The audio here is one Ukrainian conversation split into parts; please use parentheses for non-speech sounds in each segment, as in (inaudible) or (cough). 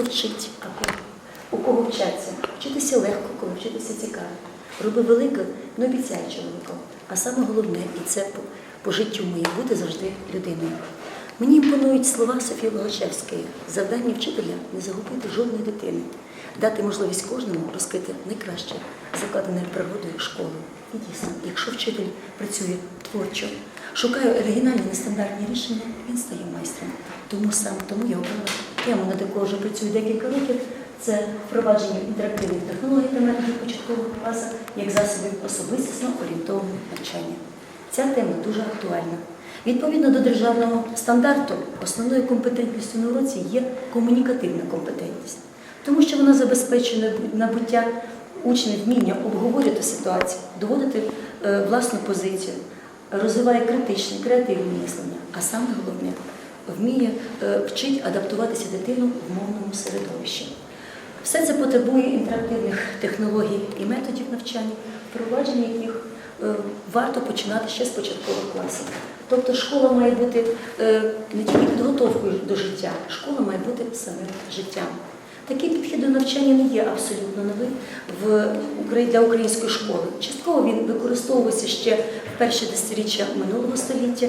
хто вчить, у кого вчаться. Вчитися легко, коли вчитися цікаво. Роби велике, не обіцяй чоловіком. А саме головне, і це по, по життю моє, бути завжди людиною. Мені імпонують слова Софії Логачевської. Завдання вчителя не загубити жодної дитини, дати можливість кожному розкрити найкраще, закладене природою школою. І дійсно, якщо вчитель працює творчо, шукає оригінальні нестандартні рішення, він стає майстром. Тому саме тому я обрала тему, над якою вже працюю декілька років. Це впровадження інтерактивних технологій та методів початкових класів як засобів особистісно орієнтованого навчання. Ця тема дуже актуальна. Відповідно до державного стандарту, основною компетентністю на уроці є комунікативна компетентність, тому що вона забезпечує набуття учнів вміння обговорювати ситуацію, доводити е, власну позицію, розвиває критичне, креативне мислення, а саме головне вміє е, вчить адаптуватися дитину в мовному середовищі. Все це потребує інтерактивних технологій і методів навчання, впровадження яких е, варто починати ще з початкових класів. Тобто школа має бути не тільки підготовкою до життя, школа має бути самим життям. Такий підхід до навчання не є абсолютно новий для української школи. Частково він використовувався ще в перші десятиріччя минулого століття,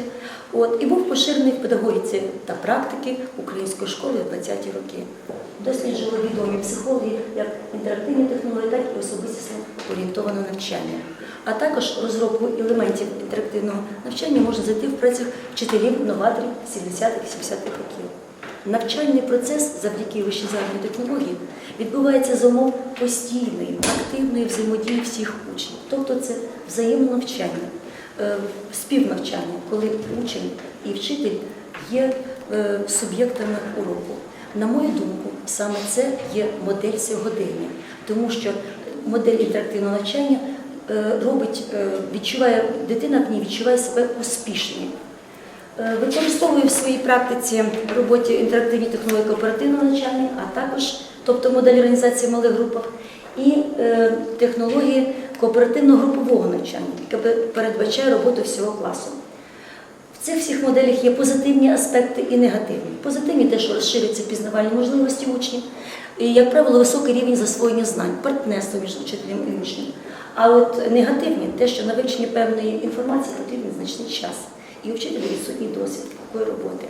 от, і був поширений в педагогіці та практики української школи в 20-ті роки. Досліджували відомі психологи як інтерактивні технології, так і особистісно орієнтоване навчання. А також розробку елементів інтерактивного навчання можна знайти в працях вчителів новаторів 70-х-70-х років. Навчальний процес завдяки вищезарній технології відбувається за умов постійної, активної взаємодії всіх учнів. Тобто це взаємонавчання, е, співнавчання, коли учень і вчитель є е, суб'єктами уроку. На мою думку, саме це є модель сьогодення, тому що модель інтерактивного навчання е, робить, відчуває, дитина в ній відчуває себе успішною. Е, Використовую в своїй практиці в роботі інтерактивні технології кооперативного навчання, а також, тобто модель організації в малих групах, і е, технології кооперативно-групового навчання, яке передбачає роботу всього класу. В цих всіх моделях є позитивні аспекти і негативні. Позитивні те, що розширюються пізнавальні можливості учнів, і, як правило, високий рівень засвоєння знань, партнерство між вчителем і учнем. А от негативні те, що на вивчення певної інформації потрібен значний час, і у вчителя відсутній досвід такої роботи.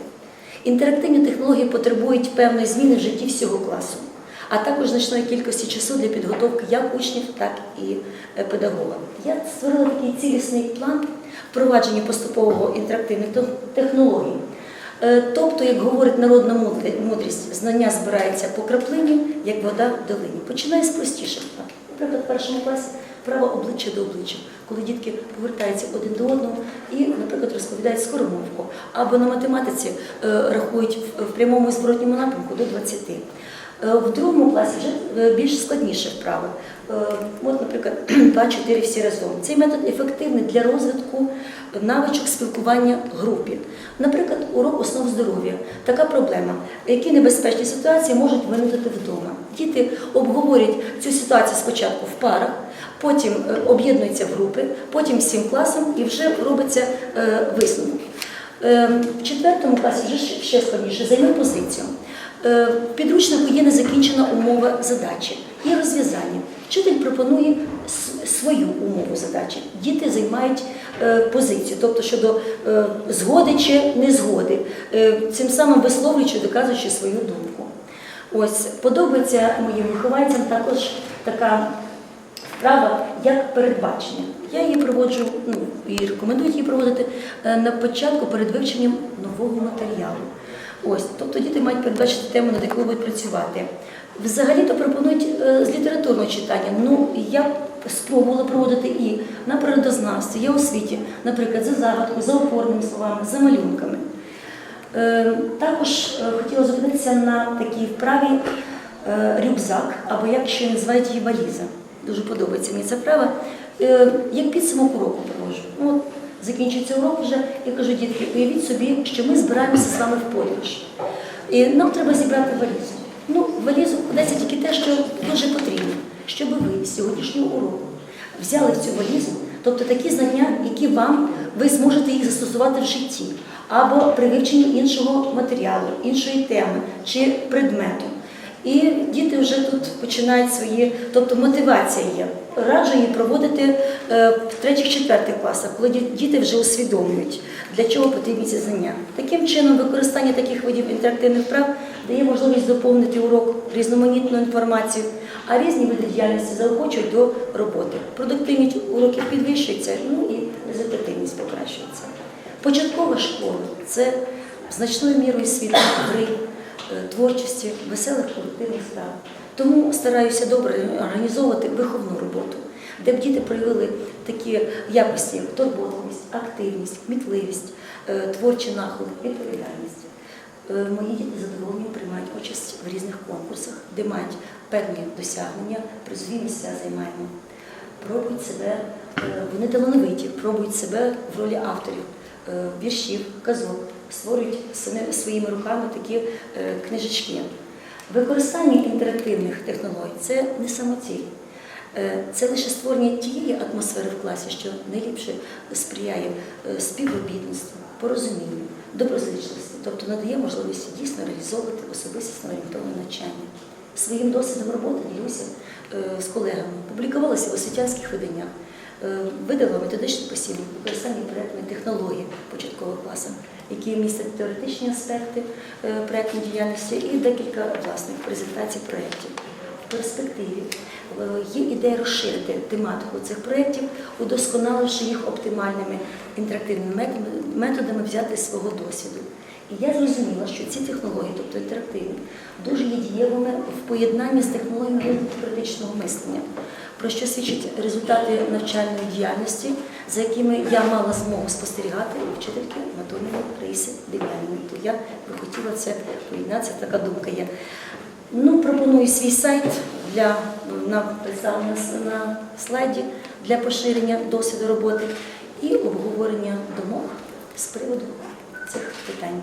Інтерактивні технології потребують певної зміни в житті всього класу, а також значної кількості часу для підготовки як учнів, так і е, педагога. Я створила такий цілісний план впровадження поступового інтерактивних технологій. Е, Тобто, як говорить народна мудрість, знання збирається по краплині, як вода в долині. Починає з простіших. Наприклад, в першому класі право обличчя до обличчя, коли дітки повертаються один до одного і, наприклад, розповідають скоромовку, або на математиці е, рахують в- прямому і зворотньому напрямку до 20. Е, В другому класі вже е, більш складніше вправи. От, наприклад, (clears throat) 2-4 всі разом. Цей метод ефективний для розвитку навичок спілкування в групі. Наприклад, урок основ здоров'я. Така проблема. Які небезпечні ситуації можуть виникнути вдома? Діти обговорюють цю ситуацію спочатку в парах, потім е, об'єднуються в групи, потім всім класом і вже робиться е, висновок. Е, В четвертому класі вже ще- складніше займи позицію. В підручнику є незакінчена умова задачі, є розв'язання. Вчитель пропонує свою умову задачі. Діти займають позицію, тобто щодо згоди чи незгоди, цим самим висловлюючи, доказуючи свою думку. Ось подобається моїм вихованцям також така вправа як передбачення. Я її проводжу, ну і рекомендую її проводити е, на початку перед вивченням нового матеріалу. Ось, тобто діти мають передбачити тему, над якою будуть працювати. Взагалі-то пропонують е, з літературного читання. Ну, я спробувала проводити і на природознавстві, я у світі, наприклад, за загадкою, за опорними словами, за малюнками. Е, Також хотіла зупинитися на такій вправі рюкзак, або як ще називають її валіза. Дуже подобається мені ця вправа. Е, Як підсумок уроку проводжу. Ну, от закінчується урок вже, я кажу, дітки, уявіть собі, що ми збираємося з вами в подорож. І нам треба зібрати валізу. Ну, валізу кладеться тільки те, що дуже потрібно, щоб ви з сьогоднішнього уроку взяли цю валізу, тобто такі знання, які вам ви зможете їх застосувати в житті, або при вивченні іншого матеріалу, іншої теми чи предмету. І діти вже тут починають свої, тобто мотивація є. Раджу її проводити е, в третіх-четвертих класах, коли діти вже усвідомлюють, для чого потрібні ці знання. Таким чином, використання таких видів інтерактивних вправ дає можливість доповнити урок різноманітною інформацією, а різні види діяльності заохочують до роботи. Продуктивність уроків підвищується, ну і результативність покращується. Початкова школа це значною мірою світу гри, творчості, веселих колективних справ. Тому стараюся добре організовувати виховну роботу, де б діти проявили такі якості, як турботливість, активність, кмітливість, е, творчі нахили, відповідальність. Е, Мої діти з задоволенням приймають участь в різних конкурсах, де мають певні досягнення, призові місця займаємо. Пробують себе, е, вони талановиті, пробують себе в ролі авторів е, віршів, казок, створюють своїми руками такі е, книжечки. Використання інтерактивних технологій це не самоціль. Е, Це лише створення тієї атмосфери в класі, що найліпше сприяє е, співробітництву, порозумінню, доброзичливості, тобто надає можливість дійсно реалізовувати особистісно орієнтоване навчання. Своїм досвідом роботи ділюся е, з колегами, публікувалася в освітянських виданнях, е, видала методичний посібник використання проєктної технології початкових класах, які містять теоретичні аспекти е, проєктної діяльності і декілька власних презентацій проєктів. В перспективі е, є ідея розширити тематику цих проєктів, удосконаливши їх оптимальними інтерактивними методами взяти з свого досвіду. І я зрозуміла, що ці технології, тобто інтерактивні, дуже є дієвими в поєднанні з технологіями критичного мислення, про що свідчать результати навчальної діяльності, за якими я мала змогу спостерігати вчительки Матоніної Раїси Дем'янівни. То я би хотіла це поєднати, це така думка є. Ну, пропоную свій сайт для на на слайді для поширення досвіду роботи і обговорення думок з приводу цих питань.